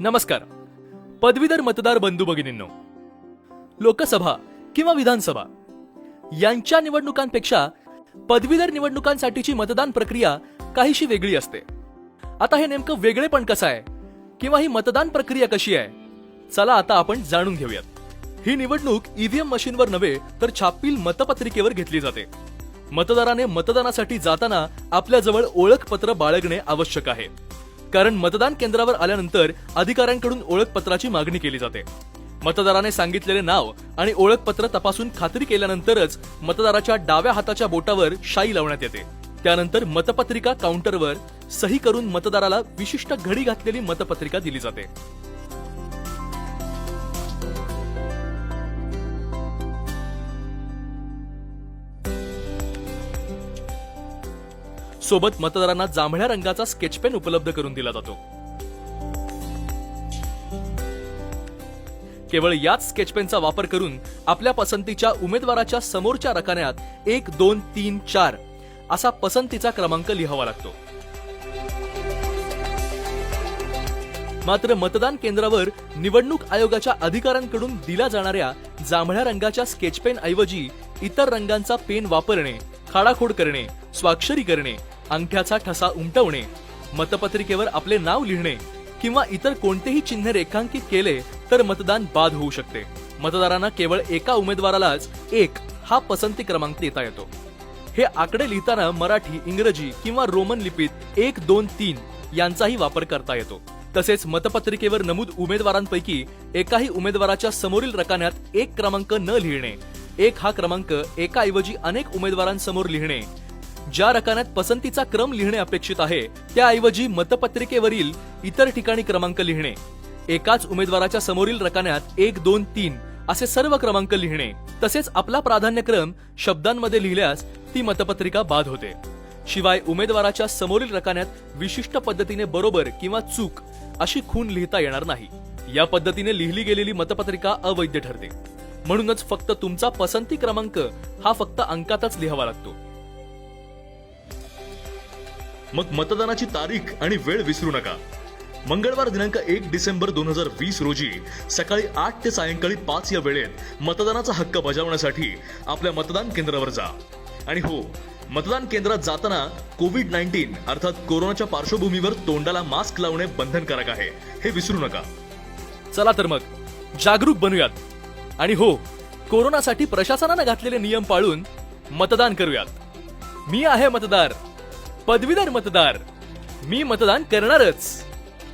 नमस्कार. पदवीधर मतदार बंधू भगिनींनो लोकसभा किंवा विधानसभा यांच्या निवडणुकांपेक्षा पदवीधर निवडणुकांसाठीची मतदान प्रक्रिया काहीशी वेगळी असते. आता हे नेमकं वेगळेपण कसं आहे? किंवा ही मतदान प्रक्रिया कशी आहे? चला आता आपण जाणून घेऊयात. ही निवडणूक ईव्हीएम मशीनवर नव्हे तर छापील मतपत्रिकेवर घेतली जाते. मतदाराने मतदानासाठी जाताना आपल्याजवळ ओळखपत्र बाळगणे आवश्यक आहे. कारण मतदान केंद्रावर आल्यानंतर अधिकाऱ्यांकडून ओळखपत्राची मागणी केली जाते. मतदाराने सांगितलेले नाव आणि ओळखपत्र तपासून खात्री केल्यानंतरच मतदाराच्या डाव्या हाताच्या बोटावर शाई लावण्यात येते. त्यानंतर मतपत्रिका काउंटरवर सही करून मतदाराला विशिष्ट घडी घातलेली मतपत्रिका दिली जाते. सोबत मतदारांना जांभळ्या रंगाचा स्केच पेन उपलब्ध करून दिला जातो. केवळ याच स्केच पेनचा वापर करून आपल्या पसंतीच्या उमेदवाराच्या समोरच्या रकान्यात एक दोन तीन चार असा पसंतीचा क्रमांक लिहावा लागतो. मात्र मतदान केंद्रावर निवडणूक आयोगाच्या अधिकाऱ्यांकडून दिल्या जाणाऱ्या जांभळ्या रंगाच्या स्केच पेन ऐवजी इतर रंगांचा पेन वापरणे खाडाखोड करणे स्वाक्षरी करणे अंगठ्याचा ठसा उमटवणे मतपत्रिकेवर आपले नाव लिहिणे किंवा इतर कोणतेही चिन्ह रेखांकित केले तर मतदान बाद होऊ शकते. मतदारांना केवळ एका उमेदवारालाच एक हा पसंती क्रमांक देता येतो. हे आकडे लिहिताना मराठी इंग्रजी किंवा रोमन लिपीत एक दोन तीन यांचाही वापर करता येतो. तसेच मतपत्रिकेवर नमूद उमेदवारांपैकी एकाही उमेदवाराच्या समोरील रकान्यात एक क्रमांक न लिहिणे. एक हा क्रमांक एकाऐवजी अनेक उमेदवारांसमोर लिहिणे ज्या रकान्यात पसंतीचा क्रम लिहिणे अपेक्षित आहे त्याऐवजी मतपत्रिकेवरील इतर ठिकाणी क्रमांक लिहिणे. एकाच उमेदवाराच्या समोरील रकान्यात एक दोन तीन असे सर्व क्रमांक लिहिणे. तसेच आपला प्राधान्यक्रम शब्दांमध्ये लिहिल्यास ती मतपत्रिका बाद होते. शिवाय उमेदवाराच्या समोरील रकान्यात विशिष्ट पद्धतीने बरोबर किंवा चूक अशी खून लिहिता येणार नाही. या पद्धतीने लिहिली गेलेली मतपत्रिका अवैध ठरते. म्हणूनच फक्त तुमचा पसंती क्रमांक हा फक्त अंकातच लिहावा लागतो. मग मतदानाची तारीख आणि वेळ विसरू नका. मंगळवार दिनांक एक डिसेंबर दोन हजार वीस रोजी सकाळी आठ ते सायंकाळी पाच या वेळेत मतदानाचा हक्क बजावण्यासाठी आपल्या मतदान केंद्रावर जा. आणि हो मतदान केंद्रात जाताना कोविड नाईन्टीन अर्थात कोरोनाच्या पार्श्वभूमीवर तोंडाला मास्क लावणे बंधनकारक आहे. हे विसरू नका. चला तर मग जागरूक बनूयात. आणि हो कोरोनासाठी प्रशासनानं घातलेले नियम पाळून मतदान करूयात. मी आहे मतदार पदवीधर मतदार. मी मतदान करणारच.